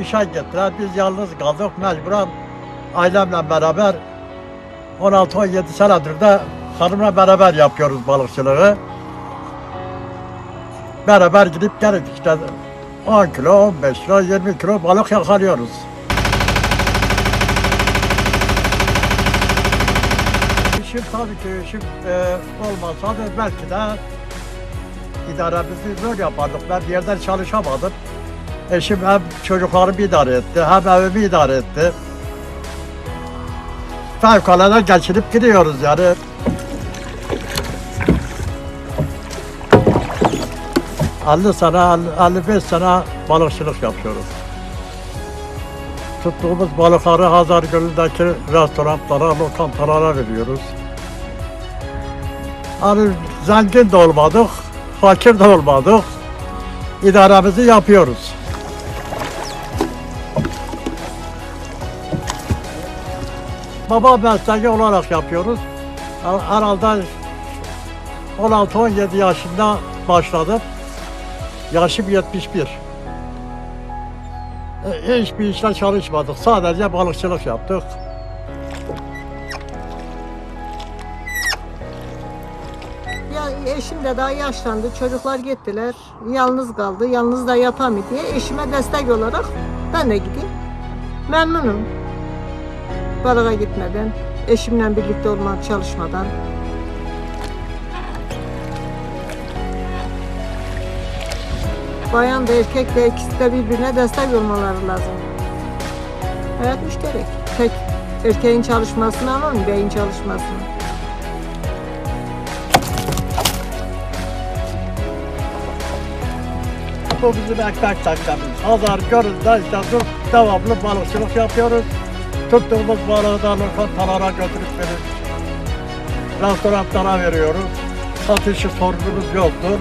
İşe gittiler. Biz yalnız kaldık. Mecburen ailemle beraber 16-17 senedir de hanımla beraber yapıyoruz balıkçılığı. Beraber gidip geldik işte 10 kilo, 15 kilo, 20 kilo balık yakalıyoruz. İşim tabii ki işim e, olmasa da belki de idaremizi zor yapardık. Ben bir yerden çalışamadım. Eşim hem çocuklarımı idare etti, hem evimi idare etti. Fevkalade geçinip gidiyoruz yani. ...50 sene, 55 sene balıkçılık yapıyoruz. Tuttuğumuz balıkları Hazar Gölü'ndeki restoranlara, lokantalara veriyoruz. Hani zengin de olmadık, fakir de olmadık. İdaremizi yapıyoruz. Baba mesleği olarak yapıyoruz. Herhalde 16-17 yaşında başladım. Yaşım 71. E, Hiçbir işte çalışmadık. Sadece balıkçılık yaptık. Ya eşim de daha yaşlandı, çocuklar gittiler, yalnız kaldı, yalnız da yapamıyor diye eşime destek olarak ben de gideyim. Memnunum. Balığa gitmeden, eşimle birlikte olmak çalışmadan. Bayan da erkek de ikisi de birbirine destek olmaları lazım. Hayat müşterek. Tek erkeğin çalışmasını ama beyin çalışmasını. Bu bizim ekmek teknemiz. Hazar Gölü'nde işte devamlı balıkçılık yapıyoruz. Tuttuğumuz balığı da lokantalara götürüp verip restoranlara veriyoruz. Satışı sorunumuz yoktur.